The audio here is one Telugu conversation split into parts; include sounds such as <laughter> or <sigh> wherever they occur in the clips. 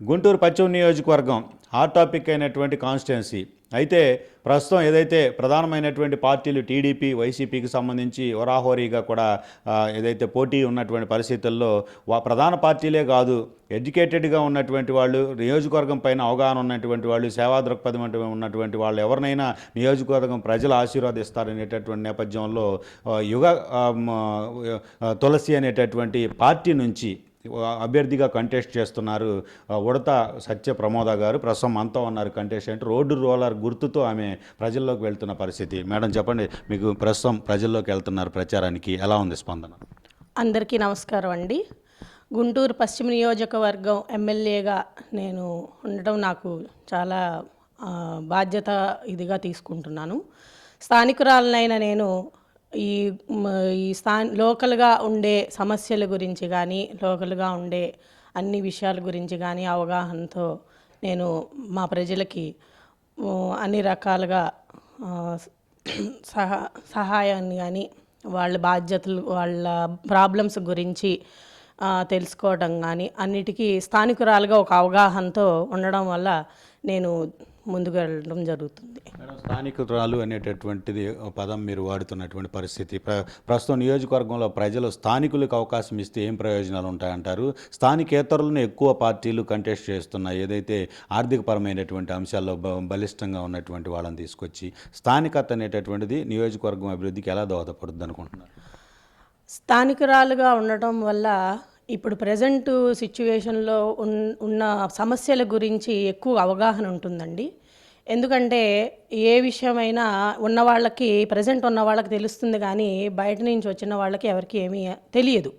గుంటూరు పశ్చిమ నియోజకవర్గం హాట్ టాపిక్ అయినటువంటి కాన్స్టిట్యున్సీ అయితే ప్రస్తుతం ఏదైతే ప్రధానమైనటువంటి పార్టీలు టీడీపీ వైసీపీకి సంబంధించి వరాహోరీగా కూడా ఏదైతే పోటీ ఉన్నటువంటి పరిస్థితుల్లో వా ప్రధాన పార్టీలే కాదు ఎడ్యుకేటెడ్గా ఉన్నటువంటి వాళ్ళు నియోజకవర్గం పైన అవగాహన ఉన్నటువంటి వాళ్ళు సేవా దృక్పథం ఉన్నటువంటి వాళ్ళు ఎవరినైనా నియోజకవర్గం ప్రజలు ఆశీర్వాదిస్తారనేటటువంటి నేపథ్యంలో యుగ తులసి అనేటటువంటి పార్టీ నుంచి అభ్యర్థిగా కంటెస్ట్ చేస్తున్నారు. ఉడత సత్య ప్రమోద గారు ప్రస్తుతం మనతో ఉన్నారు కంటెస్టెంట్ రోడ్డు రోలర్ గుర్తుతో ఆమె ప్రజల్లోకి వెళ్తున్న పరిస్థితి. మేడం చెప్పండి మీకు ప్రస్తుతం ప్రజల్లోకి వెళ్తున్నారు ప్రచారానికి ఎలా ఉంది స్పందన? అందరికీ నమస్కారం అండి. గుంటూరు పశ్చిమ నియోజకవర్గం ఎమ్మెల్యేగా నేను ఉండటం నాకు చాలా బాధ్యత ఇదిగా తీసుకుంటున్నాను. స్థానికురాలనైన నేను ఈ ఈ స్థా లోకల్గా ఉండే సమస్యల గురించి కానీ లోకల్గా ఉండే అన్ని విషయాల గురించి కానీ అవగాహనతో నేను మా ప్రజలకి అన్ని రకాలుగా సహా సహాయాన్ని కానీ వాళ్ళ బాధ్యతలు వాళ్ళ ప్రాబ్లమ్స్ గురించి తెలుసుకోవడం కానీ అన్నిటికీ స్థానికురాలుగా ఒక అవగాహనతో ఉండడం వల్ల నేను ముందుకు వెళ్ళడం జరుగుతుంది. మేడం స్థానికురాలు అనేటటువంటిది పదం మీరు వాడుతున్నటువంటి పరిస్థితి. ప్ర ప్రస్తుతం నియోజకవర్గంలో ప్రజలు స్థానికులకు అవకాశం ఇస్తే ఏం ప్రయోజనాలు ఉంటాయంటారు? స్థానికేతరులను ఎక్కువ పార్టీలు కంటెస్ట్ చేస్తున్నాయి. ఏదైతే ఆర్థికపరమైనటువంటి అంశాల్లో బలిష్టంగా ఉన్నటువంటి వాళ్ళని తీసుకొచ్చి స్థానికత అనేటటువంటిది నియోజకవర్గం అభివృద్ధికి ఎలా దోహదపడుతుంది అనుకుంటున్నారు స్థానికురాలుగా ఉండటం వల్ల ఇప్పుడు ప్రజెంట్ సిచ్యువేషన్లో ఉన్ ఉన్న సమస్యల గురించి ఎక్కువ అవగాహన ఉంటుందండి. ఎందుకంటే ఏ విషయమైనా ఉన్న వాళ్ళకి ప్రజెంట్ ఉన్న వాళ్ళకి తెలుస్తుంది కానీ బయట నుంచి వచ్చిన వాళ్ళకి ఎవరికి ఏమీ తెలియదు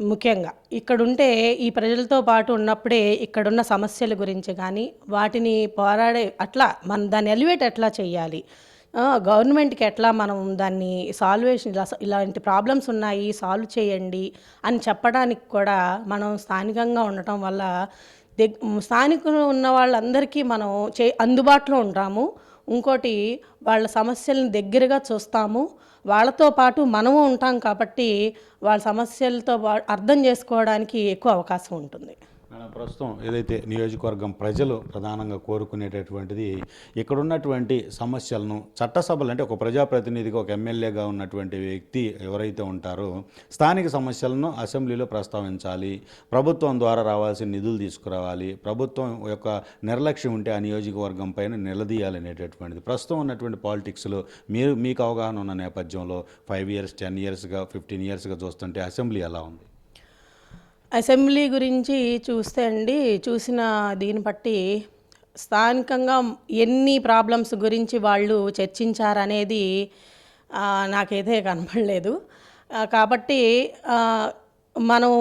ముఖ్యంగా. ఇక్కడుంటే ఈ ప్రజలతో పాటు ఉన్నప్పుడే ఇక్కడున్న సమస్యల గురించి కానీ వాటిని పోరాడే అట్లా మనం దాన్ని ఎలివేట్ ఎట్లా చేయాలి? గవర్నమెంట్కి ఎట్లా మనం దాన్ని సాల్వేషన్ ఇలా ఇలాంటి ప్రాబ్లమ్స్ ఉన్నాయి సాల్వ్ చేయండి అని చెప్పడానికి కూడా మనం స్థానికంగా ఉండటం వల్ల దగ్ స్థానికులు ఉన్న వాళ్ళందరికీ మనం చే అందుబాటులో ఉంటాము. ఇంకోటి వాళ్ళ సమస్యలను దగ్గరగా చూస్తాము. వాళ్ళతో పాటు మనము ఉంటాం కాబట్టి వాళ్ళ సమస్యలతో అర్థం చేసుకోవడానికి ఎక్కువ అవకాశం ఉంటుంది. మేడం ప్రస్తుతం ఏదైతే నియోజకవర్గం ప్రజలు ప్రధానంగా కోరుకునేటటువంటిది ఇక్కడ ఉన్నటువంటి సమస్యలను చట్టసభలు అంటే ఒక ప్రజాప్రతినిధిగా ఒక ఎమ్మెల్యేగా ఉన్నటువంటి వ్యక్తి ఎవరైతే ఉంటారో స్థానిక సమస్యలను అసెంబ్లీలో ప్రస్తావించాలి. ప్రభుత్వం ద్వారా రావాల్సిన నిధులు తీసుకురావాలి. ప్రభుత్వం యొక్క నిర్లక్ష్యం ఉంటే ఆ నియోజకవర్గం పైన నిలదీయాలనేటటువంటిది ప్రస్తుతం ఉన్నటువంటి పాలిటిక్స్లో మీరు మీకు అవగాహన ఉన్న నేపథ్యంలో ఫైవ్ ఇయర్స్ టెన్ ఇయర్స్గా ఫిఫ్టీన్ ఇయర్స్గా చూస్తుంటే అసెంబ్లీ ఎలా ఉంది? అసెంబ్లీ గురించి చూస్తే అండి చూసిన దీన్ని బట్టి స్థానికంగా ఎన్ని ప్రాబ్లమ్స్ గురించి వాళ్ళు చర్చించారనేది నాకైతే కనపడలేదు కాబట్టి మనం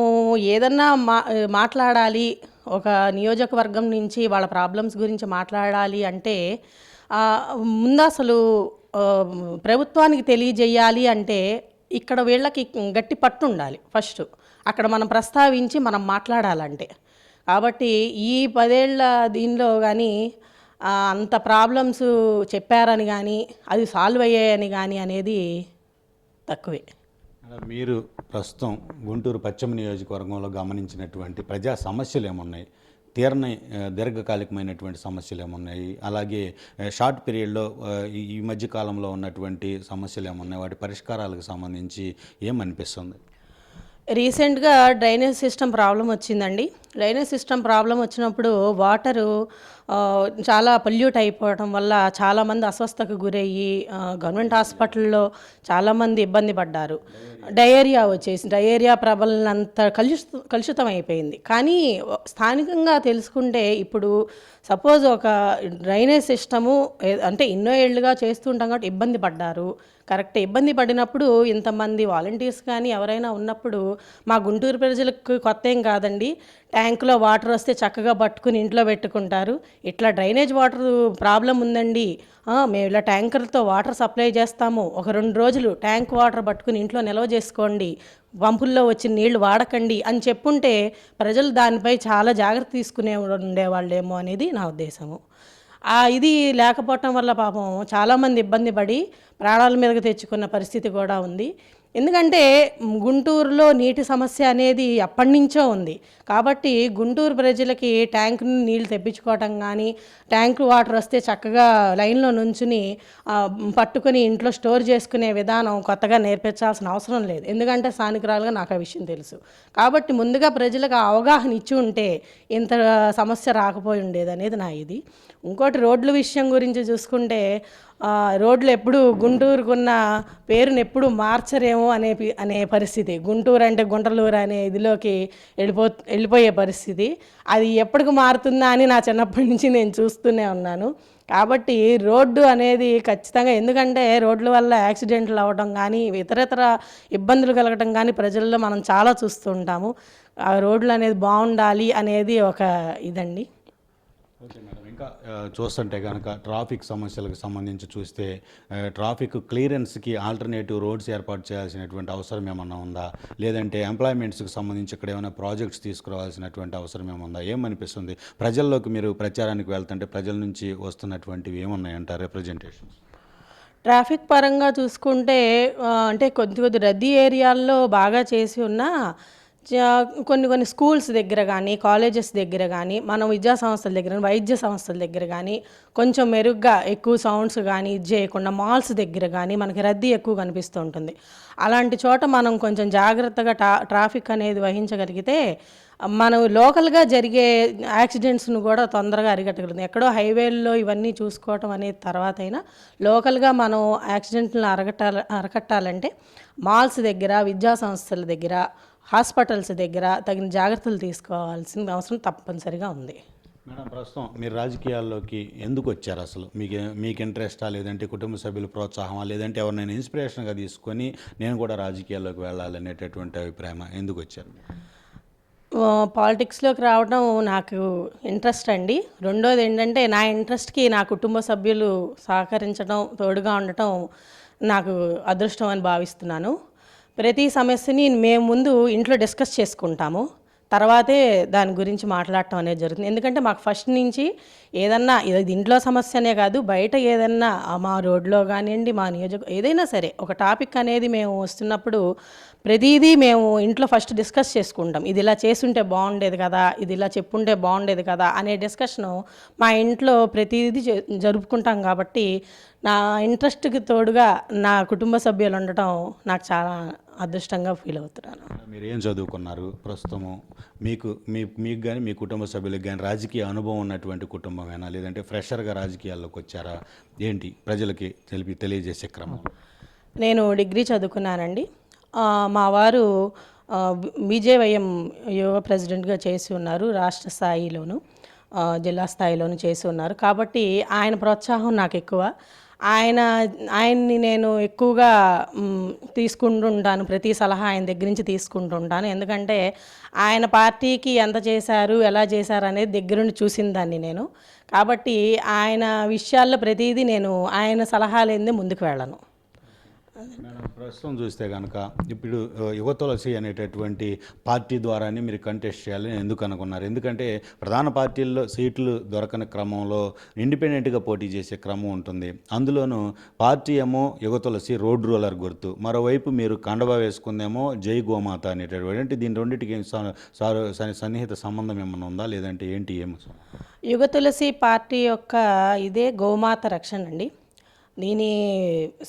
ఏదన్నా మా మాట్లాడాలి ఒక నియోజకవర్గం నుంచి వాళ్ళ ప్రాబ్లమ్స్ గురించి మాట్లాడాలి అంటే ముందు అసలు ప్రభుత్వానికి తెలియజేయాలి అంటే ఇక్కడ వీళ్ళకి గట్టి పట్టు ఉండాలి ఫస్ట్. అక్కడ మనం ప్రస్తావించి మనం మాట్లాడాలంటే. కాబట్టి ఈ పదేళ్ళ దీనిలో కానీ అంత ప్రాబ్లమ్స్ చెప్పారని కానీ అది సాల్వ్ అయ్యాయని కానీ అనేది తక్కువే. మీరు ప్రస్తుతం గుంటూరు పశ్చిమ నియోజకవర్గంలో గమనించినటువంటి ప్రజా సమస్యలు ఏమున్నాయి? తీరని దీర్ఘకాలికమైనటువంటి సమస్యలు ఏమున్నాయి? అలాగే షార్ట్ పీరియడ్లో ఈ- ఈ మధ్య కాలంలో ఉన్నటువంటి సమస్యలు ఏమున్నాయి? వాటి పరిష్కారాలకు సంబంధించి ఏమనిపిస్తుంది? రీసెంట్గా డ్రైనేజ్ సిస్టమ్ ప్రాబ్లం వచ్చిందండి. డ్రైనేజ్ సిస్టమ్ ప్రాబ్లం వచ్చినప్పుడు వాటరు చాలా పొల్యూట్ అయిపోవడం వల్ల చాలామంది అస్వస్థకు గురయ్యి గవర్నమెంట్ హాస్పిటల్లో చాలామంది ఇబ్బంది పడ్డారు. డయేరియా వచ్చేసి డయేరియా ప్రబలనంత కలుషిత కలుషితం అయిపోయింది కానీ స్థానికంగా తెలుసుకుంటే ఇప్పుడు సపోజ్ ఒక డ్రైనేజ్ సిస్టము అంటే ఎన్నో ఏళ్ళుగా చేస్తుంటాం కాబట్టి ఇబ్బంది పడ్డారు. కరెక్ట్ ఇబ్బంది పడినప్పుడు ఇంతమంది వాలంటీర్స్ కానీ ఎవరైనా ఉన్నప్పుడు మా గుంటూరు ప్రజలకు కొత్త ఏం కాదండి. ట్యాంకులో వాటర్ వస్తే చక్కగా పట్టుకుని ఇంట్లో పెట్టుకుంటారు. ఇట్లా డ్రైనేజ్ వాటర్ ప్రాబ్లం ఉందండి. మేము ఇలా ట్యాంకర్తో వాటర్ సప్లై చేస్తాము. ఒక రెండు రోజులు ట్యాంక్ వాటర్ పట్టుకుని ఇంట్లో నిల్వ చేసుకోండి. పంపుల్లో వచ్చిన నీళ్ళు వాడకండి అని చెప్పుంటే ప్రజలు దానిపై చాలా జాగ్రత్త తీసుకునే ఉండేవాళ్ళేమో అనేది నా ఉద్దేశము. ఆ ఇది లేకపోవటం వల్ల పాపం చాలామంది ఇబ్బంది పడి ప్రాణాల మీదకి తెచ్చుకున్న పరిస్థితి కూడా ఉంది. ఎందుకంటే గుంటూరులో నీటి సమస్య అనేది ఎప్పటి నుంచో ఉంది. కాబట్టి గుంటూరు ప్రజలకి ట్యాంక్ నీళ్ళు తెప్పించుకోవటం కానీ ట్యాంక్ వాటర్ వస్తే చక్కగా లైన్లో నుంచుని పట్టుకొని పట్టుకుని ఇంట్లో స్టోర్ చేసుకునే విధానం కొత్తగా నేర్పించాల్సిన అవసరం లేదు. ఎందుకంటే స్థానికురాలుగా నాకు ఆ విషయం తెలుసు. కాబట్టి ముందుగా ప్రజలకు అవగాహన ఇచ్చి ఉంటే ఇంత సమస్య రాకపోయి ఉండేది అనేది నా ఇది. ఇంకోటి రోడ్ల విషయం గురించి చూసుకుంటే రోడ్లు ఎప్పుడు గుంటూరుకున్న పేరుని ఎప్పుడు మార్చరేమో అనే అనే పరిస్థితి. గుంటూరు అంటే గుంటలూరు అనే ఇదిలోకి వెళ్ళిపో వెళ్ళిపోయే పరిస్థితి. అది ఎప్పటికి మారుతుందా అని నా చిన్నప్పటి నుంచి నేను చూస్తూనే ఉన్నాను. కాబట్టి రోడ్డు అనేది ఖచ్చితంగా ఎందుకంటే రోడ్ల వల్ల యాక్సిడెంట్లు అవ్వడం కానీ ఇతరతర ఇబ్బందులు కలగటం కానీ ప్రజల్లో మనం చాలా చూస్తూ ఉంటాము. ఆ రోడ్లు అనేది బాగుండాలి అనేది ఒక ఇదండి. Okay madam. ఇంకా చూస్తుంటే కనుక ట్రాఫిక్ సమస్యలకు సంబంధించి చూస్తే ట్రాఫిక్ క్లియరెన్స్కి ఆల్టర్నేటివ్ రోడ్స్ ఏర్పాటు చేయాల్సినటువంటి అవసరం ఏమన్నా ఉందా? లేదంటే ఎంప్లాయ్మెంట్స్కి సంబంధించి ఇక్కడ ఏమైనా ప్రాజెక్ట్స్ తీసుకురావాల్సినటువంటి అవసరం ఏముందా ఏమనిపిస్తుంది? ప్రజల్లోకి మీరు ప్రచారానికి వెళ్తుంటే ప్రజల నుంచి వస్తున్నటువంటివి ఏమన్నాయంట రిప్రజెంటేషన్స్ ట్రాఫిక్ పరంగా చూసుకుంటే అంటే కొద్ది కొద్ది రద్దీ ఏరియాల్లో బాగా చేసి ఉన్న కొన్ని కొన్ని స్కూల్స్ దగ్గర కానీ కాలేజెస్ దగ్గర కానీ మనం విద్యా సంస్థల దగ్గర వైద్య సంస్థల దగ్గర కానీ కొంచెం మెరుగ్గా ఎక్కువ సౌండ్స్ కానీ ఇది చేయకుండా మాల్స్ దగ్గర కానీ మనకి రద్దీ ఎక్కువ కనిపిస్తూ ఉంటుంది. అలాంటి చోట మనం కొంచెం జాగ్రత్తగా ట్రా ట్రాఫిక్ అనేది వహించగలిగితే మనం లోకల్గా జరిగే యాక్సిడెంట్స్ను కూడా తొందరగా అరికట్టగలుగుతాం. ఎక్కడో హైవేల్లో ఇవన్నీ చూసుకోవటం అనేది తర్వాత అయినా లోకల్గా మనం యాక్సిడెంట్లను అరగట్టాల అరకట్టాలంటే మాల్స్ దగ్గర విద్యా సంస్థల దగ్గర హాస్పిటల్స్ దగ్గర తగిన జాగ్రత్తలు తీసుకోవాల్సిన అవసరం తప్పనిసరిగా ఉంది. మేడం ప్రస్తుతం మీరు రాజకీయాల్లోకి ఎందుకు వచ్చారు అసలు? మీకు మీకు ఇంట్రెస్టా? లేదంటే కుటుంబ సభ్యుల ప్రోత్సాహమా? లేదంటే ఎవరినైనా ఇన్స్పిరేషన్గా తీసుకొని నేను కూడా రాజకీయాల్లోకి వెళ్ళాలనేటటువంటి అభిప్రాయం ఎందుకు వచ్చారు? పాలిటిక్స్లోకి రావడం నాకు ఇంట్రెస్ట్ అండి. రెండోది ఏంటంటే నా ఇంట్రెస్ట్కి నా కుటుంబ సభ్యులు సహకరించడం తోడుగా ఉండటం నాకు అదృష్టం అని భావిస్తున్నాను. ప్రతి సమస్యని మేము ముందు ఇంట్లో డిస్కస్ చేసుకుంటాము. తర్వాతే దాని గురించి మాట్లాడటం అనేది జరుగుతుంది. ఎందుకంటే మాకు ఫస్ట్ నుంచి ఏదన్నా ఇది ఇంట్లో సమస్యనే కాదు బయట ఏదన్నా మా రోడ్లో కానివ్వండి మా నియోజక ఏదైనా సరే ఒక టాపిక్ అనేది మేము వస్తున్నప్పుడు ప్రతిదీ మేము ఇంట్లో ఫస్ట్ డిస్కస్ చేసుకుంటాం. ఇది ఇలా చేసుంటే బాగుండేది కదా ఇది ఇలా చెప్పుంటే బాగుండేది కదా అనే డిస్కషను మా ఇంట్లో ప్రతిదీ జ- జరుపుకుంటాం కాబట్టి నా ఇంట్రెస్ట్కి తోడుగా నా కుటుంబ సభ్యులు ఉండటం నాకు చాలా అదృష్టంగా ఫీల్ అవుతున్నాను. మీరు ఏం చదువుకున్నారు? ప్రస్తుతము మీకు మీ మీకు కానీ మీ కుటుంబ సభ్యులకు కానీ రాజకీయ అనుభవం ఉన్నటువంటి కుటుంబమేనా? లేదంటే ఫ్రెషర్గా రాజకీయాల్లోకి వచ్చారా? ఏంటి ప్రజలకి తెలిపి తెలియజేసే క్రమం? నేను డిగ్రీ చదువుకున్నానండి. మా వారు బీజేవైఎం యువ ప్రెసిడెంట్గా చేసి ఉన్నారు రాష్ట్ర స్థాయిలోను జిల్లా స్థాయిలోను చేసి ఉన్నారు. కాబట్టి ఆయన ప్రోత్సాహం నాకు ఎక్కువ ఆయన ఆయన్ని నేను ఎక్కువగా తీసుకుంటుంటాను. ప్రతి సలహా ఆయన దగ్గర నుంచి తీసుకుంటుంటాను. ఎందుకంటే ఆయన పార్టీకి ఎంత చేశారు ఎలా చేశారు అనేది దగ్గరుండి చూసిన దాన్ని నేను. కాబట్టి ఆయన విషయాల్లో ప్రతిదీ నేను ఆయన సలహా ముందుకు వెళ్ళను. మేడం ప్రస్తుతం చూస్తే కనుక ఇప్పుడు ఆ, యువ తులసి అనేటటువంటి పార్టీ ద్వారానే మీరు కంటెస్ట్ చేయాలని ఎందుకు అనుకున్నారు? ఎందుకంటే ప్రధాన పార్టీల్లో సీట్లు దొరకని క్రమంలో ఇండిపెండెంట్గా పోటీ చేసే క్రమం ఉంటుంది. అందులోనూ పార్టీ ఏమో యువ తులసి రోడ్ రోలర్ గుర్తు. మరోవైపు మీరు కండవ వేసుకుందేమో జై గోమాత అనేటటువంటి అంటే దీని రెండింటికి సన్నిహిత సంబంధం ఏమైనా ఉందా? లేదంటే ఏంటి ఏమి యుగ తులసి పార్టీ యొక్క ఇదే గోమాత రక్షణ అండి. దీని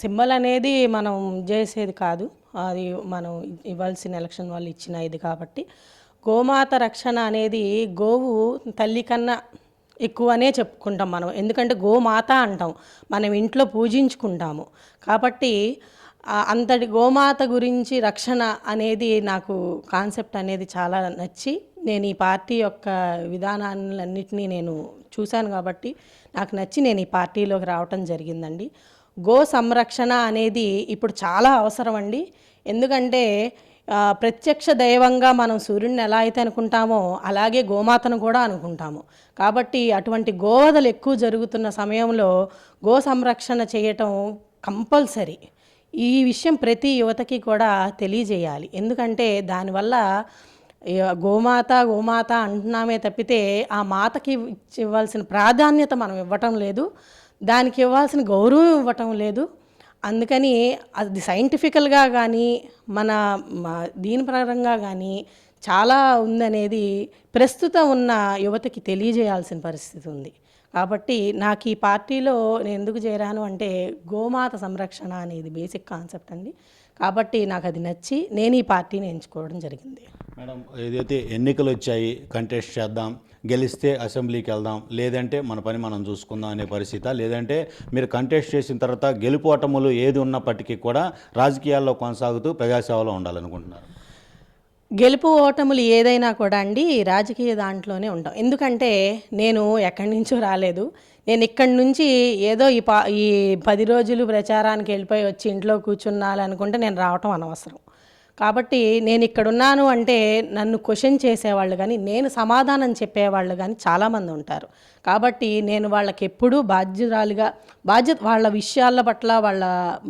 సింబల్ అనేది మనం చేసేది కాదు. అది మనం ఇవ్వాల్సిన ఎలక్షన్ వాళ్ళు ఇచ్చిన ఇది కాబట్టి. గోమాత రక్షణ అనేది గోవు తల్లి కన్నా ఎక్కువనే చెప్పుకుంటాం మనం. ఎందుకంటే గోమాత అంటాం. మనం ఇంట్లో పూజించుకుంటాము. కాబట్టి అంతటి గోమాత గురించి రక్షణ అనేది నాకు కాన్సెప్ట్ అనేది చాలా నచ్చి నేను ఈ పార్టీ యొక్క విధానాలన్నింటినీ నేను చూశాను కాబట్టి నాకు నచ్చి నేను ఈ పార్టీలోకి రావటం జరిగిందండి. గో సంరక్షణ అనేది ఇప్పుడు చాలా అవసరం అండి. ఎందుకంటే ప్రత్యక్ష దైవంగా మనం సూర్యుడిని ఎలా అయితే అనుకుంటామో అలాగే గోమాతను కూడా అనుకుంటాము. కాబట్టి అటువంటి గోవధలు ఎక్కువ జరుగుతున్న సమయంలో గో సంరక్షణ చేయటం కంపల్సరీ. ఈ విషయం ప్రతి యువతకి కూడా తెలియజేయాలి. ఎందుకంటే దానివల్ల గోమాత గోమాత అంటున్నామే తప్పితే ఆ మాతకి ఇవ్వాల్సిన ప్రాధాన్యత మనం ఇవ్వటం లేదు. దానికి ఇవ్వాల్సిన గౌరవం ఇవ్వటం లేదు. అందుకని అది సైంటిఫికల్గా కానీ మన దీని పరంగా కానీ చాలా ఉందనేది ప్రస్తుతం ఉన్న యువతకి తెలియజేయాల్సిన పరిస్థితి ఉంది. కాబట్టి నాకు ఈ పార్టీలో నేను ఎందుకు చేరాను అంటే గోమాత సంరక్షణ అనేది బేసిక్ కాన్సెప్ట్ అండి. కాబట్టి నాకు అది నచ్చి నేను ఈ పార్టీని ఎంచుకోవడం జరిగింది. మేడం ఏదైతే ఎన్నికలు వచ్చాయి కంటెస్ట్ చేద్దాం గెలిస్తే అసెంబ్లీకి వెళ్దాం లేదంటే మన పని మనం చూసుకుందాం అనే పరిస్థితి లేదంటే మీరు కంటెస్ట్ చేసిన తర్వాత గెలుపోటములు ఏది ఉన్నప్పటికీ కూడా రాజకీయాల్లో కొనసాగుతూ ప్రజాసేవలో ఉండాలనుకుంటున్నారు. గెలుపు ఓటములు ఏదైనా కూడా అండి రాజకీయ దాంట్లోనే ఉంటాం. ఎందుకంటే నేను ఎక్కడి నుంచో రాలేదు. నేను ఇక్కడి నుంచి ఏదో ఈ పా ఈ పది రోజులు ప్రచారానికి వెళ్ళిపోయి వచ్చి ఇంట్లో కూర్చున్నాలనుకుంటే నేను రావటం అనవసరం. కాబట్టి నేను ఇక్కడ ఉన్నాను అంటే నన్ను క్వశ్చన్ చేసేవాళ్ళు కానీ నేను సమాధానం చెప్పేవాళ్ళు కానీ చాలామంది ఉంటారు. కాబట్టి నేను వాళ్ళకి ఎప్పుడూ బాధ్యురాలుగా బాధ్యత వాళ్ళ విషయాల పట్ల వాళ్ళ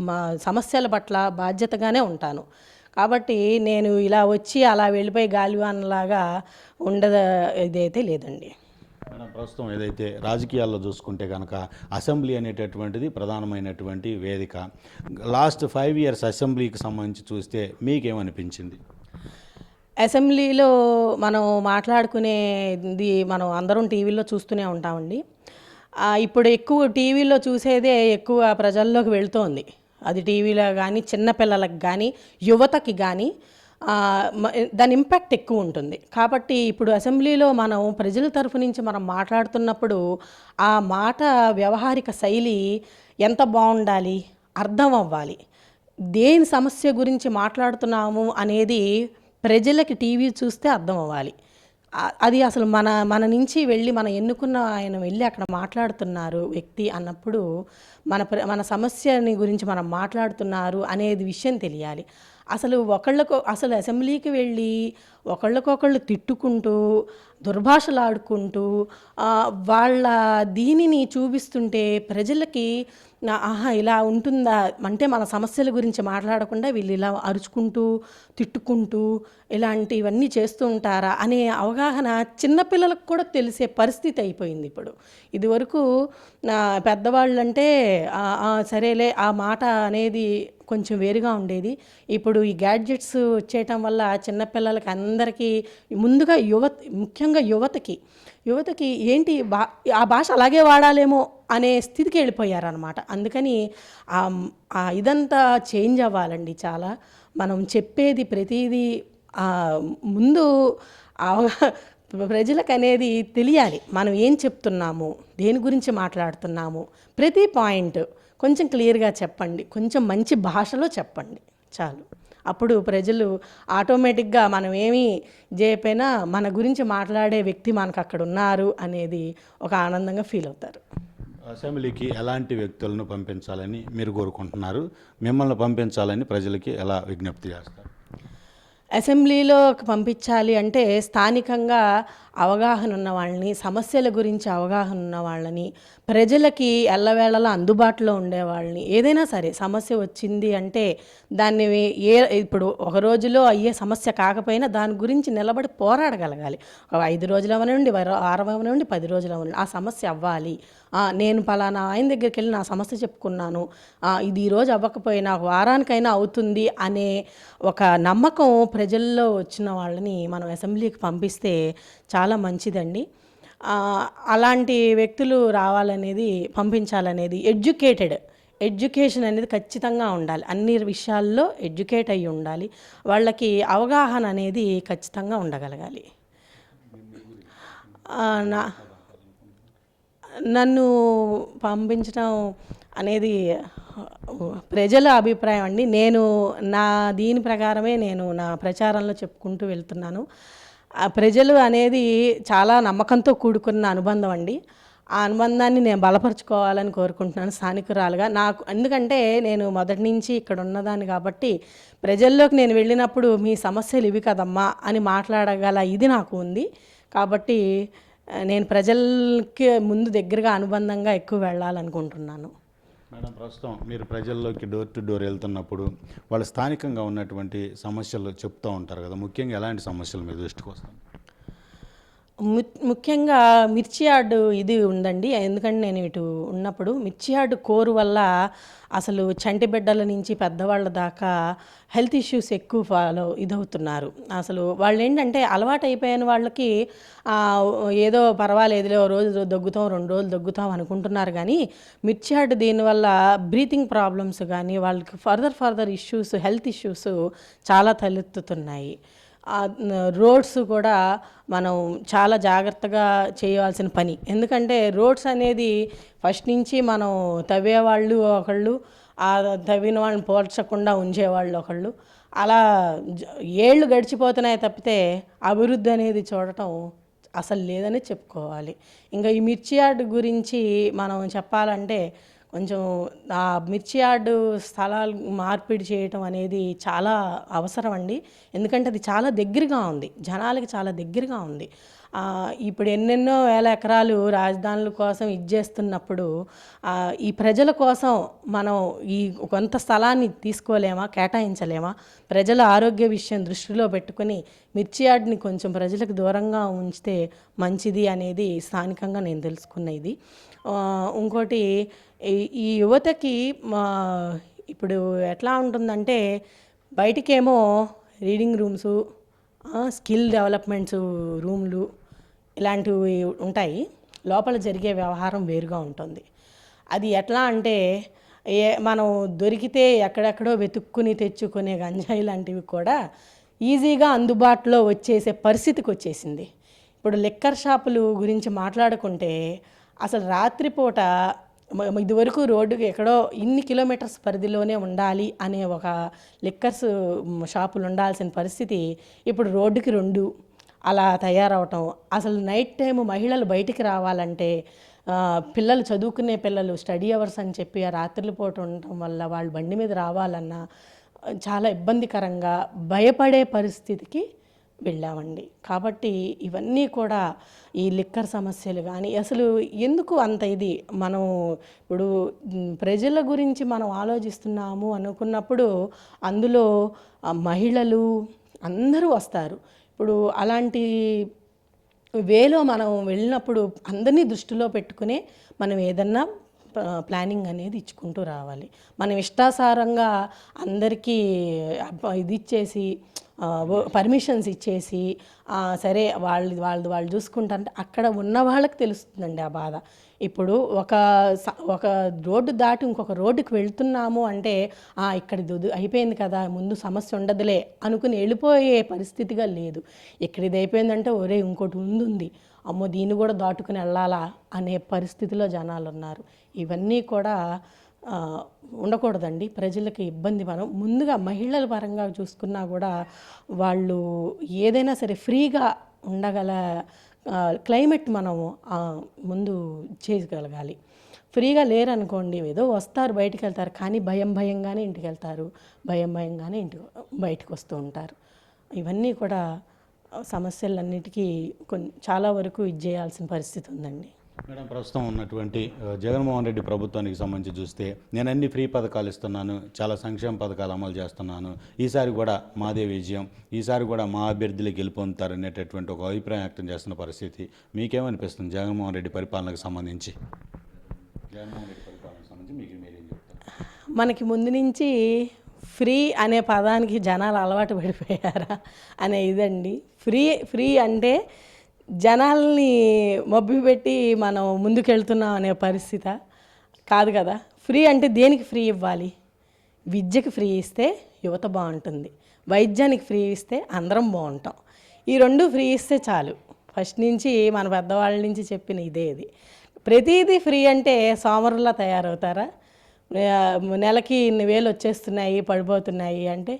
మా సమస్యల పట్ల బాధ్యతగానే ఉంటాను. కాబట్టి నేను ఇలా వచ్చి అలా వెళ్ళిపోయి గాలివానలాగా ఉండద ఇదైతే లేదండి. మేడం ప్రస్తుతం ఏదైతే రాజకీయాల్లో చూసుకుంటే కనుక అసెంబ్లీ అనేటటువంటిది ప్రధానమైనటువంటి వేదిక. లాస్ట్ ఫైవ్ ఇయర్స్ అసెంబ్లీకి సంబంధించి చూస్తే మీకేమనిపించింది? అసెంబ్లీలో మనం మాట్లాడుకునేది మనం అందరం టీవీలో చూస్తూనే ఉంటామండి. ఇప్పుడు ఎక్కువ టీవీలో చూసేదే ఎక్కువ ప్రజల్లోకి వెళుతోంది. అది టీవీలో కానీ చిన్నపిల్లలకు కానీ యువతకి కానీ దాని ఇంపాక్ట్ ఎక్కువ ఉంటుంది. కాబట్టి ఇప్పుడు అసెంబ్లీలో మనం ప్రజల తరఫు నుంచి మనం మాట్లాడుతున్నప్పుడు ఆ మాట వ్యవహారిక శైలి ఎంత బాగుండాలి? అర్థం అవ్వాలి. దేని సమస్య గురించి మాట్లాడుతున్నాము అనేది ప్రజలకి టీవీ చూస్తే అర్థం అవ్వాలి. అది అసలు మన మన నుంచి వెళ్ళి మనం ఎన్నుకున్న ఆయన వెళ్ళి అక్కడ మాట్లాడుతున్నారు వ్యక్తి అన్నప్పుడు మన ప్ర- మన సమస్యని గురించి మనం మాట్లాడుతున్నారు అనేది విషయం తెలియాలి. అసలు ఒకళ్ళకు అసలు అసెంబ్లీకి వెళ్ళి ఒకళ్ళకొకళ్ళు తిట్టుకుంటూ దుర్భాషలాడుకుంటూ వాళ్ళ దీనిని చూపిస్తుంటే ప్రజలకి నా- ఆహా ఇలా ఉంటుందా? అంటే మన సమస్యల గురించి మాట్లాడకుండా వీళ్ళు ఇలా అరుచుకుంటూ తిట్టుకుంటూ ఇలాంటివన్నీ చేస్తూ ఉంటారా అనే అవగాహన చిన్నపిల్లలకు కూడా తెలిసే పరిస్థితి అయిపోయింది ఇప్పుడు. ఇదివరకు నా పెద్దవాళ్ళు అంటే సరేలే ఆ మాట అనేది కొంచెం వేరుగా ఉండేది. ఇప్పుడు ఈ గ్యాడ్జెట్స్ వచ్చేయటం వల్ల చిన్నపిల్లలకి అందరికీ ముందుగా యువత ముఖ్యంగా యువతకి యువతకి ఏంటి బా ఆ భాష అలాగే వాడాలేమో అనే స్థితికి వెళ్ళిపోయారనమాట అందుకని ఆ ఇదంతా చేంజ్ అవ్వాలండి చాలా. మనం చెప్పేది ప్రతిదీ ముందు <laughs> ప్రజలకు అనేది తెలియాలి. మనం ఏం చెప్తున్నాము దేని గురించి మాట్లాడుతున్నాము ప్రతి పాయింట్ కొంచెం క్లియర్గా చెప్పండి కొంచెం మంచి భాషలో చెప్పండి. చాలు. అప్పుడు ప్రజలు ఆటోమేటిక్గా మనం ఏమీ చేయకపోయినా మన గురించి మాట్లాడే వ్యక్తి మనకు అక్కడ ఉన్నారు అనేది ఒక ఆనందంగా ఫీల్ అవుతారు. అసెంబ్లీకి ఎలాంటి వ్యక్తులను పంపించాలని మీరు కోరుకుంటున్నారు? మిమ్మల్ని పంపించాలని ప్రజలకి ఎలా విజ్ఞప్తి చేస్తారు? అసెంబ్లీలో పంపించాలి అంటే స్థానికంగా అవగాహన ఉన్న వాళ్ళని సమస్యల గురించి అవగాహన ఉన్న వాళ్ళని ప్రజలకి ఎల్లవేళలా అందుబాటులో ఉండే వాళ్ళని ఏదైనా సరే సమస్య వచ్చింది అంటే దాన్ని ఏ ఇప్పుడు ఒక రోజులో అయ్యే సమస్య కాకపోయినా దాని గురించి నిలబడి పోరాడగలగాలి. ఒక ఐదు రోజులు అవనండి ఆరవ అవనండి పది రోజులు అవనండి ఆ సమస్య అవ్వాలి. నేను పలానా ఆయన దగ్గరికి వెళ్ళి నా సమస్య చెప్పుకున్నాను. ఇది ఈరోజు అవ్వకపోయినా వారానికైనా అవుతుంది అనే ఒక నమ్మకం ప్రజల్లో వచ్చిన వాళ్ళని మనం అసెంబ్లీకి పంపిస్తే చాలా. చాలా మంచిదండి. అలాంటి వ్యక్తులు రావాలనేది పంపించాలనేది ఎడ్యుకేటెడ్. ఎడ్యుకేషన్ అనేది ఖచ్చితంగా ఉండాలి. అన్ని విషయాల్లో ఎడ్యుకేట్ అయ్యి ఉండాలి. వాళ్ళకి అవగాహన అనేది ఖచ్చితంగా ఉండగలగాలి. నా నన్ను పంపించడం అనేది ప్రజల అభిప్రాయం అండి. నేను నా దీని ప్రకారమే నేను నా ప్రచారంలో చెప్పుకుంటూ వెళ్తున్నాను. ప్రజలు అనేది చాలా నమ్మకంతో కూడుకున్న అనుబంధం అండి. ఆ అనుబంధాన్ని నేను బలపరుచుకోవాలని కోరుకుంటున్నాను స్థానికురాలుగా. నాకు ఎందుకంటే నేను మొదటి నుంచి ఇక్కడ ఉన్నదాన్ని కాబట్టి ప్రజల్లోకి నేను వెళ్ళినప్పుడు మీ సమస్యలు ఇవి కదమ్మా అని మాట్లాడగల ఇది నాకు ఉంది. కాబట్టి నేను ప్రజలకి ముందు దగ్గరగా అనుబంధంగా ఎక్కువ వెళ్ళాలనుకుంటున్నాను. మేడం ప్రస్తుతం మీరు ప్రజల్లోకి డోర్ టు డోర్ వెళ్తున్నప్పుడు వాళ్ళు స్థానికంగా ఉన్నటువంటి సమస్యలు చెప్తూ ఉంటారు కదా. ముఖ్యంగా ఎలాంటి సమస్యలు మీ దృష్టికి వస్తాయి? ముఖ్యంగా మిర్చి యార్డు ఇది ఉందండి. ఎందుకంటే నేను ఇటు ఉన్నప్పుడు మిర్చి యార్డు కోరు వల్ల అసలు చంటి బిడ్డల నుంచి పెద్దవాళ్ళ దాకా హెల్త్ ఇష్యూస్ ఎక్కువ ఫాలో ఇదవుతున్నారు. అసలు వాళ్ళు ఏంటంటే అలవాటు అయిపోయిన వాళ్ళకి ఏదో పర్వాలేదులే ఓ రోజు దగ్గుతాం రెండు రోజులు దగ్గుతాం అనుకుంటున్నారు కానీ మిర్చి యార్డు దీనివల్ల బ్రీతింగ్ ప్రాబ్లమ్స్ కానీ వాళ్ళకి further further issues health issues చాలా తలెత్తుతున్నాయి. రోడ్స్ కూడా మనం చాలా జాగ్రత్తగా చేయవలసిన పని. ఎందుకంటే రోడ్స్ అనేది ఫస్ట్ నుంచి మనం తవ్వేవాళ్ళు ఒకళ్ళు ఆ తవ్విన వాళ్ళని పోల్చకుండా ఉంచేవాళ్ళు ఒకళ్ళు. అలా జ- ఏళ్ళు గడిచిపోతున్నాయి తప్పితే అభివృద్ధి అనేది చూడటం అసలు లేదని చెప్పుకోవాలి. ఇంకా ఈ మిర్చి యార్డ్ గురించి మనం చెప్పాలంటే కొంచెం ఆ మిర్చి యార్డు స్థలాలు మార్పిడి చేయటం అనేది చాలా అవసరం అండి ఎందుకంటే అది చాలా దగ్గరగా ఉంది. జనాలకి చాలా దగ్గరగా ఉంది. ఇప్పుడు ఎన్నెన్నో వేల ఎకరాలు రాజధానుల కోసం ఇచ్చేస్తున్నప్పుడు ఈ ప్రజల కోసం మనం ఈ కొంత స్థలాన్ని తీసుకోలేమా కేటాయించలేమా? ప్రజల ఆరోగ్య విషయం దృష్టిలో పెట్టుకొని మిర్చి యార్డ్ని కొంచెం ప్రజలకు దూరంగా ఉంచితే మంచిది అనేది స్థానికంగా నేను తెలుసుకున్న ఇది. ఇంకోటి ఈ- ఈ యువతకి మా ఇప్పుడు ఎట్లా ఉంటుందంటే బయటికేమో రీడింగ్ రూమ్స్ స్కిల్ డెవలప్మెంట్స్ రూమ్లు ఇలాంటివి ఉంటాయి. లోపల జరిగే వ్యవహారం వేరుగా ఉంటుంది. అది ఎట్లా అంటే ఏ మనం దొరికితే ఎక్కడెక్కడో వెతుక్కుని తెచ్చుకునే గంజాయి లాంటివి కూడా ఈజీగా అందుబాటులో వచ్చేసే పరిస్థితికి వచ్చేసింది. ఇప్పుడు లిక్కర్ షాపులు గురించి మాట్లాడుకుంటే అసలు రాత్రిపూట ఇదివరకు రోడ్డుకి ఎక్కడో ఇన్ని కిలోమీటర్స్ పరిధిలోనే ఉండాలి అనే ఒక లిక్కర్స్ షాపులు ఉండాల్సిన పరిస్థితి ఇప్పుడు రోడ్డుకి రెండు అలా తయారవటం. అసలు నైట్ టైం మహిళలు బయటికి రావాలంటే పిల్లలు చదువుకునే పిల్లలు స్టడీ అవర్స్ అని చెప్పి ఆ రాత్రుల పూట ఉండటం వల్ల వాళ్ళు బండి మీద రావాలన్నా చాలా ఇబ్బందికరంగా భయపడే పరిస్థితికి వెళ్ళామండి. కాబట్టి ఇవన్నీ కూడా ఈ లిక్కర్ సమస్యలు కానీ అసలు ఎందుకు అంత ఇది? మనం ఇప్పుడు ప్రజల గురించి మనం ఆలోచిస్తున్నాము అనుకున్నప్పుడు అందులో మహిళలు అందరూ వస్తారు. ఇప్పుడు అలాంటి వేలో మనం వెళ్ళినప్పుడు అందరినీ దృష్టిలో పెట్టుకునే మనం ఏదన్నా ప్లానింగ్ అనేది ఇచ్చుకుంటూ రావాలి. మనం ఇష్టాసారంగా అందరికీ ఇది ఇచ్చేసి పర్మిషన్స్ ఇచ్చేసి సరే వాళ్ళు వాళ్ళు వాళ్ళు చూసుకుంటారంటే అక్కడ ఉన్న వాళ్ళకి తెలుస్తుందండి ఆ బాధ. ఇప్పుడు ఒక స- ఒక రోడ్డు దాటి ఇంకొక రోడ్డుకి వెళ్తున్నాము అంటే ఇక్కడ అయిపోయింది కదా ముందు సమస్య ఉండదులే అనుకుని వెళ్ళిపోయే పరిస్థితిగా లేదు. ఇక్కడ ఇది అయిపోయిందంటే ఒరే ఇంకోటి ఉంది అమ్మో దీన్ని కూడా దాటుకుని వెళ్ళాలా అనే పరిస్థితిలో జనాలు ఉన్నారు. ఇవన్నీ కూడా ఉండకూడదండి. ప్రజలకి ఇబ్బంది మనం ముందుగా మహిళల పరంగా చూసుకున్నా కూడా వాళ్ళు ఏదైనా సరే ఫ్రీగా ఉండగల క్లైమేట్ మనం ముందు చేయగలగాలి. ఫ్రీగా లేరనుకోండి ఏదో వస్తారు బయటికి వెళ్తారు కానీ భయం భయంగానే ఇంటికి వెళ్తారు భయం భయంగానే ఇంటికి బయటకు వస్తూ ఉంటారు. ఇవన్నీ కూడా సమస్యలన్నిటికీ కొన్ని చాలా వరకు ఇది చేయాల్సిన పరిస్థితి ఉందండి. మేడం ప్రస్తుతం ఉన్నటువంటి జగన్మోహన్ రెడ్డి ప్రభుత్వానికి సంబంధించి చూస్తే నేను అన్ని ఫ్రీ పథకాలు ఇస్తున్నాను చాలా సంక్షేమ పథకాలు అమలు చేస్తున్నాను ఈసారి కూడా మాదే విజయం ఈసారి కూడా మా అభ్యర్థులే గెలుపొందుతారు అనేటటువంటి ఒక అభిప్రాయం వ్యక్తం చేస్తున్న పరిస్థితి మీకేమనిపిస్తుంది జగన్మోహన్ రెడ్డి పరిపాలనకు సంబంధించి? జగన్మోహన్ రెడ్డి పరిపాలనకు సంబంధించి మీకు మీరేం చెప్తారు? మనకి ముందు నుంచి ఫ్రీ అనే పదానికి జనాలు అలవాటు పడిపోయారా అనే ఇదండి. ఫ్రీ ఫ్రీ అంటే జనాల్ని మభ్యపెట్టి మనం ముందుకెళ్తున్నాం అనే పరిస్థితి కాదు కదా. ఫ్రీ అంటే దేనికి ఫ్రీ ఇవ్వాలి? విద్యకి ఫ్రీ ఇస్తే యువత బాగుంటుంది. వైద్యానికి ఫ్రీ ఇస్తే అందరం బాగుంటాం. ఈ రెండు ఫ్రీ ఇస్తే చాలు. ఫస్ట్ నుంచి మన పెద్దవాళ్ళ నుంచి చెప్పిన ఇదే ఇది. ప్రతిదీ ఫ్రీ అంటే సోమరులా తయారవుతారా? నెలకి ఇన్ని వేలు వచ్చేస్తున్నాయి పడిపోతున్నాయి అంటే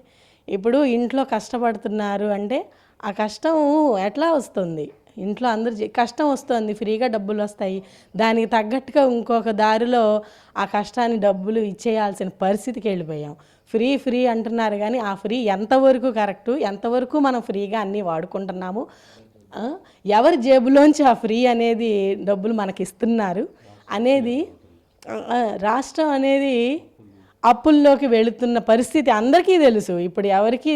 ఇప్పుడు ఇంట్లో కష్టపడుతున్నారు అంటే ఆ కష్టం ఎట్లా వస్తుంది? ఇంట్లో అందరు కష్టం వస్తుంది ఫ్రీగా డబ్బులు వస్తాయి. దానికి తగ్గట్టుగా ఇంకొక దారిలో ఆ కష్టాన్ని డబ్బులు ఇచ్చేయాల్సిన పరిస్థితికి వెళ్ళిపోయాం. ఫ్రీ ఫ్రీ అంటున్నారు కానీ ఆ ఫ్రీ ఎంతవరకు కరెక్టు? ఎంతవరకు మనం ఫ్రీగా అన్నీ వాడుకుంటున్నాము? ఎవరి జేబులోంచి ఆ ఫ్రీ అనేది డబ్బులు మనకి ఇస్తున్నారు అనేది రాష్ట్రం అనేది అప్పుల్లోకి వెళుతున్న పరిస్థితి అందరికీ తెలుసు. ఇప్పుడు ఎవరికి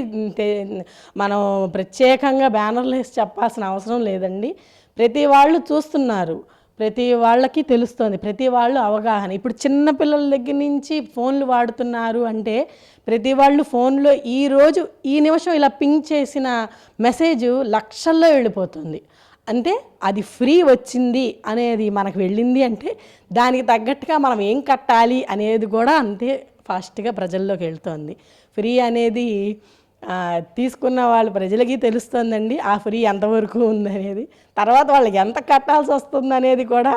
మనం ప్రత్యేకంగా బ్యానర్లు వేసి చెప్పాల్సిన అవసరం లేదండి. ప్రతి వాళ్ళు చూస్తున్నారు. ప్రతి వాళ్ళకి తెలుస్తుంది. ప్రతి వాళ్ళు అవగాహన. ఇప్పుడు చిన్న పిల్లల దగ్గర నుంచి ఫోన్లు వాడుతున్నారు అంటే ప్రతి వాళ్ళు ఫోన్లో ఈరోజు ఈ నిమిషం ఇలా పింక్ చేసిన మెసేజ్ లక్షల్లో వెళ్ళిపోతుంది. అంటే అది ఫ్రీ వచ్చింది అనేది మనకు వెళ్ళింది అంటే దానికి తగ్గట్టుగా మనం ఏం కట్టాలి అనేది కూడా అంతే ఫాస్ట్గా ప్రజల్లోకి వెళ్తోంది. ఫ్రీ అనేది తీసుకున్న వాళ్ళు ప్రజలకి తెలుస్తుందండి. ఆ ఫ్రీ ఎంతవరకు ఉందనేది. తర్వాత వాళ్ళకి ఎంత కట్టాల్సి వస్తుంది అనేది కూడా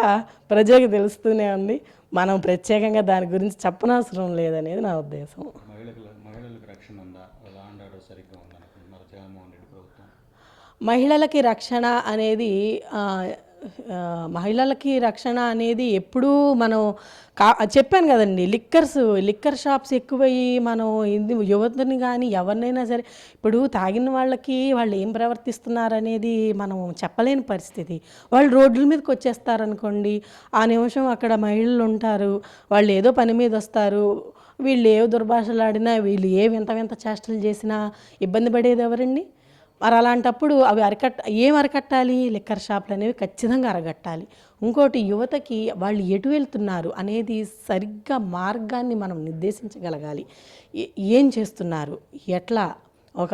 ప్రజలకు తెలుస్తూనే ఉంది. మనం ప్రత్యేకంగా దాని గురించి చెప్పనవసరం లేదనేది నా ఉద్దేశం. మహిళలకు రక్షణ అనేది మహిళలకి రక్షణ అనేది ఎప్పుడూ మనం కా చెప్పాను కదండి లిక్కర్స్ లిక్కర్ షాప్స్ ఎక్కువయ్యి మనం ఇది యువతని కానీ ఎవరినైనా సరే ఇప్పుడు తాగిన వాళ్ళకి వాళ్ళు ఏం ప్రవర్తిస్తున్నారు అనేది మనం చెప్పలేని పరిస్థితి. వాళ్ళు రోడ్ల మీదకి వచ్చేస్తారనుకోండి ఆ నిమిషం అక్కడ మహిళలు ఉంటారు వాళ్ళు ఏదో పని మీద వస్తారు వీళ్ళు ఏ దుర్భాషలు ఆడినా వీళ్ళు ఏ వింత వింత చేష్టలు చేసినా ఇబ్బంది పడేది ఎవరండి? మరి అలాంటప్పుడు అవి అరికట్ట ఏం అరికట్టాలి? లిక్కర్ షాపులు అనేవి ఖచ్చితంగా అరగట్టాలి ఇంకోటి యువతకి వాళ్ళు ఎటు వెళ్తున్నారు అనేది సరిగ్గా మార్గాన్ని మనం నిర్దేశించగలగాలి. ఏం చేస్తున్నారు? ఎట్లా ఒక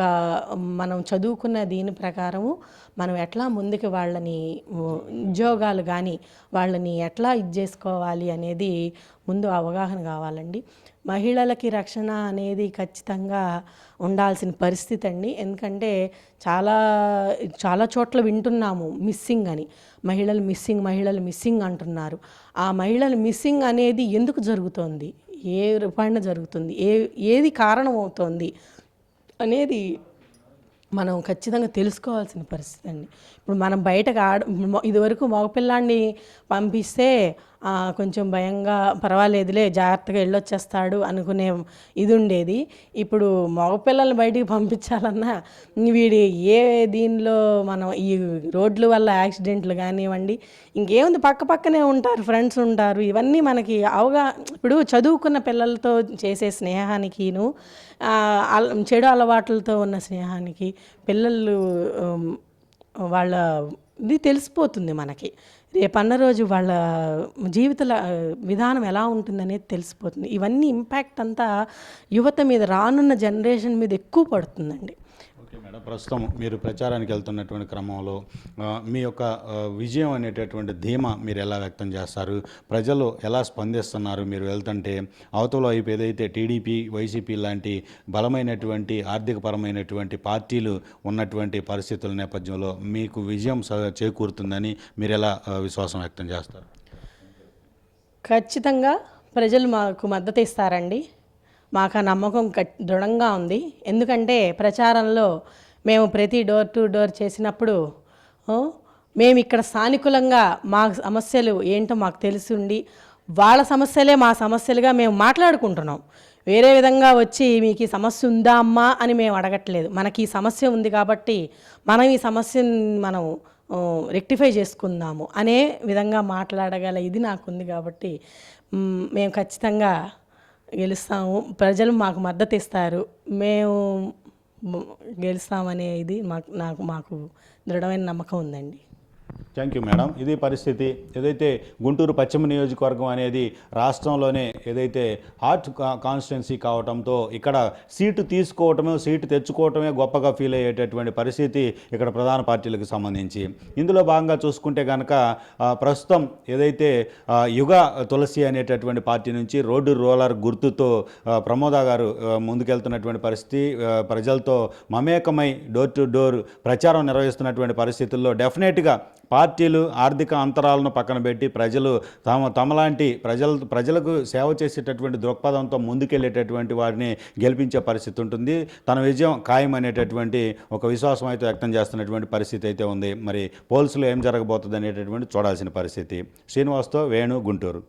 మనం చదువుకున్న దీని ప్రకారము మనం ఎట్లా ముందుకు వాళ్ళని ఉద్యోగాలు కానీ వాళ్ళని ఎట్లా ఇది చేసుకోవాలి అనేది ముందు అవగాహన కావాలండి. మహిళలకి రక్షణ అనేది ఖచ్చితంగా ఉండాల్సిన పరిస్థితి అండి. ఎందుకంటే చాలా చాలా చోట్ల వింటున్నాము మిస్సింగ్ అని. మహిళలు మిస్సింగ్ మహిళలు మిస్సింగ్ అంటున్నారు. ఆ మహిళలు మిస్సింగ్ అనేది ఎందుకు జరుగుతోంది? ఏ రూపాయన జరుగుతుంది? ఏ ఏది కారణం అవుతోంది అనేది మనం ఖచ్చితంగా తెలుసుకోవాల్సిన పరిస్థితి అండి. ఇప్పుడు మనం బయటకు ఆడ ఇదివరకు మగపిల్లాన్ని పంపిస్తే కొంచెం భయంగా పర్వాలేదులే జాగ్రత్తగా వెళ్ళొచ్చేస్తాడు అనుకునే ఇది ఉండేది ఇప్పుడు మగపిల్లల్ని బయటికి పంపించాలన్నా వీడి ఏ దీనిలో మనం ఈ రోడ్ల వల్ల యాక్సిడెంట్లు కానివ్వండి ఇంకేముంది పక్క పక్కనే ఉంటారు ఫ్రెండ్స్ ఉంటారు ఇవన్నీ మనకి అవగా ఇప్పుడు చదువుకున్న పిల్లలతో చేసే స్నేహానికిను చెడు అలవాట్లతో ఉన్న స్నేహానికి పిల్లలు వాళ్ళ ఇది తెలిసిపోతుంది మనకి. రేపన్న రోజు వాళ్ళ జీవిత విధానం ఎలా ఉంటుందనేది తెలిసిపోతుంది. ఇవన్నీ ఇంపాక్ట్ అంతా యువత మీద రానున్న జనరేషన్ మీద ఎక్కువ పడుతుందండి. Okay madam. ప్రస్తుతం మీరు ప్రచారానికి వెళ్తున్నటువంటి క్రమంలో మీ యొక్క విజయం అనేటటువంటి ధీమా మీరు ఎలా వ్యక్తం చేస్తారు? ప్రజలు ఎలా స్పందిస్తున్నారు? మీరు వెళ్తుంటే అవతల వైపు ఏదైతే టీడీపీ వైసీపీ లాంటి బలమైనటువంటి ఆర్థికపరమైనటువంటి పార్టీలు ఉన్నటువంటి పరిస్థితుల నేపథ్యంలో మీకు విజయం చేకూరుతుందని మీరు ఎలా విశ్వాసం వ్యక్తం చేస్తారు? ఖచ్చితంగా ప్రజలు మాకు మద్దతు ఇస్తారండి. మాకు ఆ నమ్మకం కట్ దృఢంగా ఉంది. ఎందుకంటే ప్రచారంలో మేము ప్రతి డోర్ టు డోర్ చేసినప్పుడు మేము ఇక్కడ స్థానికులంగా మా సమస్యలు ఏంటో మాకు తెలిసి ఉండి వాళ్ళ సమస్యలే మా సమస్యలుగా మేము మాట్లాడుకుంటున్నాం. వేరే విధంగా వచ్చి మీకు ఈ సమస్య ఉందా అమ్మా అని మేము అడగట్లేదు. మనకి ఈ సమస్య ఉంది కాబట్టి మనం ఈ సమస్యని మనం రెక్టిఫై చేసుకుందాము అనే విధంగా మాట్లాడగల ఇది నాకు ఉంది కాబట్టి మేము ఖచ్చితంగా గెలుస్తాము. ప్రజలు మాకు మద్దతు ఇస్తారు. మేము గెలుస్తామనే ఇది మాకు నాకు మాకు దృఢమైన నమ్మకం ఉందండి. థ్యాంక్ యూ మేడం ఇది పరిస్థితి. ఏదైతే గుంటూరు పశ్చిమ నియోజకవర్గం అనేది రాష్ట్రంలోనే ఏదైతే హార్ట్ కాన్స్టిట్యున్సీ కావడంతో ఇక్కడ సీటు తీసుకోవటమే సీటు తెచ్చుకోవటమే గొప్పగా ఫీల్ అయ్యేటటువంటి పరిస్థితి ఇక్కడ ప్రధాన పార్టీలకు సంబంధించి. ఇందులో భాగంగా చూసుకుంటే కనుక ప్రస్తుతం ఏదైతే యుగ తులసి అనేటటువంటి పార్టీ నుంచి రోడ్డు రోలర్ గుర్తుతో ప్రమోద గారు ముందుకెళ్తున్నటువంటి పరిస్థితి ప్రజలతో మమేకమై డోర్ టు డోర్ ప్రచారం నిర్వహిస్తున్నటువంటి పరిస్థితుల్లో డెఫినెట్గా పార్టీలు ఆర్థిక అంతరాలను పక్కన పెట్టి ప్రజలు తమ తమలాంటి ప్రజల ప్రజలకు సేవ చేసేటటువంటి దృక్పథంతో ముందుకెళ్ళేటటువంటి వారిని గెలిపించే పరిస్థితి ఉంటుంది. తన విజయం ఖాయం అనేటటువంటి ఒక విశ్వాసం అయితే వ్యక్తం చేస్తున్నటువంటి పరిస్థితి అయితే ఉంది. మరి పోల్స్లో ఏం జరగబోతుంది అనేటటువంటి చూడాల్సిన పరిస్థితి. శ్రీనివాస్తో వేణు గుంటూరు.